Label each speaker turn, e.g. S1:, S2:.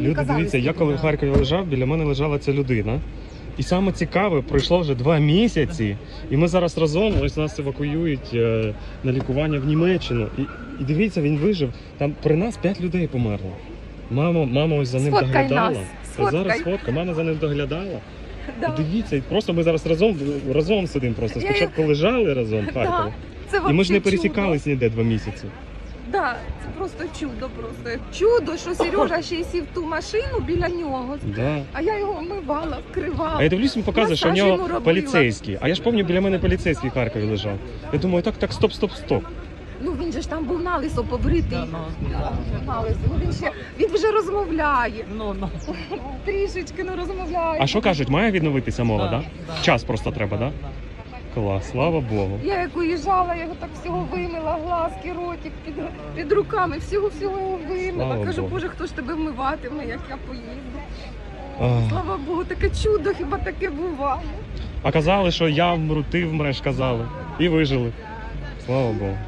S1: Люди, дивіться, я коли в. Харкові лежав, біля мене лежала ця людина. І саме цікаве, пройшло вже два місяці, і ми зараз разом ось нас евакуюють е, на лікування в Німеччину. І, і дивіться, він вижив. Там при нас п'ять людей померло. Мама, мама ось за ним
S2: Сфоткай
S1: доглядала.
S2: нас, сфоткай.
S1: зараз фотка, мама за ним доглядала.
S2: Да.
S1: І Дивіться, і просто ми зараз разом разом сидимо. Просто
S2: Я-
S1: спочатку лежали разом в Харкові.
S2: Це
S1: І ми ж
S2: вообще
S1: не
S2: чудо.
S1: пересікались ніде два місяці.
S2: Да, це просто чудо, просто чудо, що Сережа ще й сів ту машину біля нього.
S1: Да.
S2: А я його вмивала, вкривала.
S1: А я дивлюсь, він показує, що в
S2: Масаж
S1: нього
S2: робила.
S1: поліцейський. А я ж пам'ятаю, біля мене поліцейський в Харкові лежав. Я думаю, так, так, стоп, стоп, стоп.
S2: Ну він же ж там був налисо побритий. Налисо. Ну, він ще він вже розмовляє.
S3: Ну, ну.
S2: Трішечки ну розмовляє.
S1: А що кажуть, має відновитися мова,
S3: Да,
S1: да?
S3: да.
S1: Час просто треба, да? Клас, слава Богу.
S2: Я як уїжджала, я його так всього вимила, глазки, ротик під, під руками, всього всього його вимила.
S1: Слава
S2: Кажу,
S1: Богу.
S2: боже, хто ж тебе вмиватиме, як я поїду.
S1: А,
S2: Слава Богу, таке чудо, хіба таке буває.
S1: а казали, що я вмру, ти вмреш, казали. І вижили. Слава Богу.